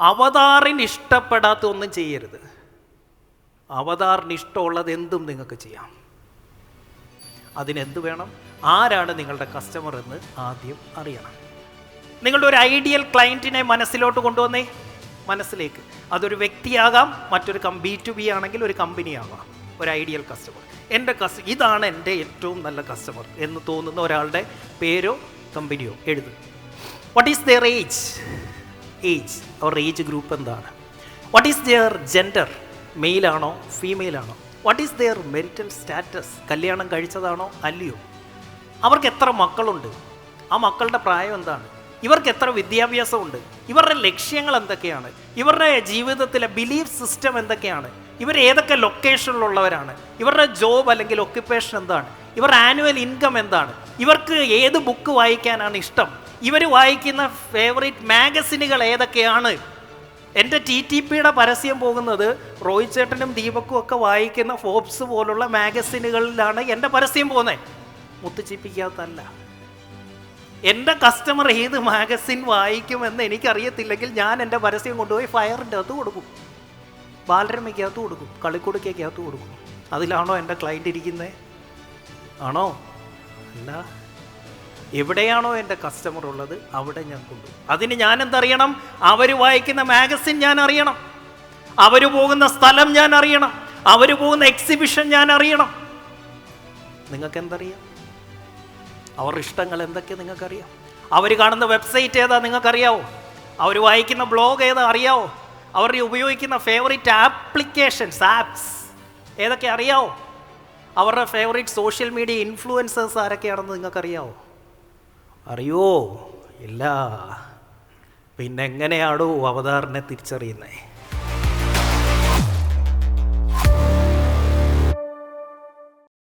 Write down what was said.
അവതാറിന് ഇഷ്ടപ്പെടാത്ത ഒന്നും ചെയ്യരുത്. അവതാറിന് ഇഷ്ടമുള്ളത് എന്തും നിങ്ങൾക്ക് ചെയ്യാം. അതിനെന്ത് വേണം? ആരാണ് നിങ്ങളുടെ കസ്റ്റമർ എന്ന് ആദ്യം അറിയണം. നിങ്ങളുടെ ഒരു ഐഡിയൽ ക്ലയന്റിനെ മനസ്സിലോട്ട് കൊണ്ടുവന്നേ. മനസ്സിലേക്ക്. അതൊരു വ്യക്തിയാകാം മറ്റൊരു കം ബി ടു ബി ആണെങ്കിൽ ഒരു കമ്പനി ആകാം. ഒരു ഐഡിയൽ കസ്റ്റമർ എന്റെ കസ് ഇതാണ് എന്റെ ഏറ്റവും നല്ല കസ്റ്റമർ എന്ന് തോന്നുന്ന ഒരാളുടെ പേരോ കമ്പനിയോ എഴുതും. What is their age age our age group എന്താണ്? വാട്ട് ഈസ് ദെയർ ജെൻഡർ മെയിലാണോ ഫീമെയിലാണോ what is their marital status കല്യാണം കഴിച്ചതാണോ അല്ലയോ? അവർക്ക് എത്ര മക്കളുണ്ട്? ആ മക്കളുടെ പ്രായം എന്താണ്? ഇവർക്ക് എത്ര വിദ്യാഭ്യാസമുണ്ട്? ഇവരുടെ ലക്ഷ്യങ്ങൾ എന്തൊക്കെയാണ്? ഇവരുടെ ജീവിതത്തിലെ ബിലീഫ് സിസ്റ്റം എന്തൊക്കെയാണ്? ഇവർ ഏതൊക്കെ ലൊക്കേഷനിലുള്ളവരാണ് ഇവരുടെ ജോബ് അല്ലെങ്കിൽ ഒക്യുപ്പേഷൻ എന്താണ്? ഇവരുടെ ആനുവൽ ഇൻകം എന്താണ്? ഇവർക്ക് ഏത് ബുക്ക് വായിക്കാനാണ് ഇഷ്ടം? ഇവർ വായിക്കുന്ന ഫേവറേറ്റ് മാഗസിനുകൾ ഏതൊക്കെയാണ്? എന്റെ ടി ടി പിയുടെ പരസ്യം പോകുന്നത് റോഹിത് ചേട്ടനും ദീപക്കും ഒക്കെ വായിക്കുന്ന ഫോബ്സ് പോലുള്ള മാഗസിനുകളിലാണ് എന്റെ പരസ്യം പോകുന്നത്. മുത്തുച്ചിപ്പിക്കാത്തല്ല എന്റെ കസ്റ്റമർ ഏത് മാഗസിൻ വായിക്കുമെന്ന് എനിക്കറിയത്തില്ലെങ്കിൽ ഞാൻ എന്റെ പരസ്യം കൊണ്ടുപോയി ഫയറിന്റെ അകത്ത് കൊടുക്കും. ബാലരമയ്ക്കകത്ത് കൊടുക്കും കളിക്കുടുക്കയ്ക്കകത്ത് കൊടുക്കും. അതിലാണോ എന്റെ ക്ലയന്റ് ഇരിക്കുന്നത്? ആണോ? അല്ല. എവിടെയാണോ എന്റെ കസ്റ്റമർ ഉള്ളത് അവിടെ ഞാൻ കൊണ്ടുപോകും അതിന് ഞാൻ എന്തറിയണം അവർ വായിക്കുന്ന മാഗസിൻ ഞാൻ അറിയണം അവർ പോകുന്ന സ്ഥലം ഞാൻ അറിയണം അവർ പോകുന്ന എക്സിബിഷൻ ഞാൻ അറിയണം നിങ്ങൾക്ക് എന്തറിയാം അവരുടെ ഇഷ്ടങ്ങൾ എന്തൊക്കെ നിങ്ങൾക്കറിയാം? അവർ കാണുന്ന വെബ്സൈറ്റ് ഏതാ നിങ്ങൾക്കറിയാവോ? അവർ വായിക്കുന്ന ബ്ലോഗ് ഏതാ അറിയാവോ? അവർ ഉപയോഗിക്കുന്ന ഫേവറേറ്റ് ആപ്ലിക്കേഷൻസ് ആപ്സ് ഏതൊക്കെ അറിയാവോ? അവരുടെ ഫേവറേറ്റ് സോഷ്യൽ മീഡിയ ഇൻഫ്ലുവൻസേഴ്സ് ആരൊക്കെയാണെന്ന് നിങ്ങൾക്കറിയാവോ? അറിയോ? ഇല്ല. പിന്നെങ്ങനെയാണോ അവതാറിനെ തിരിച്ചറിയുന്നത്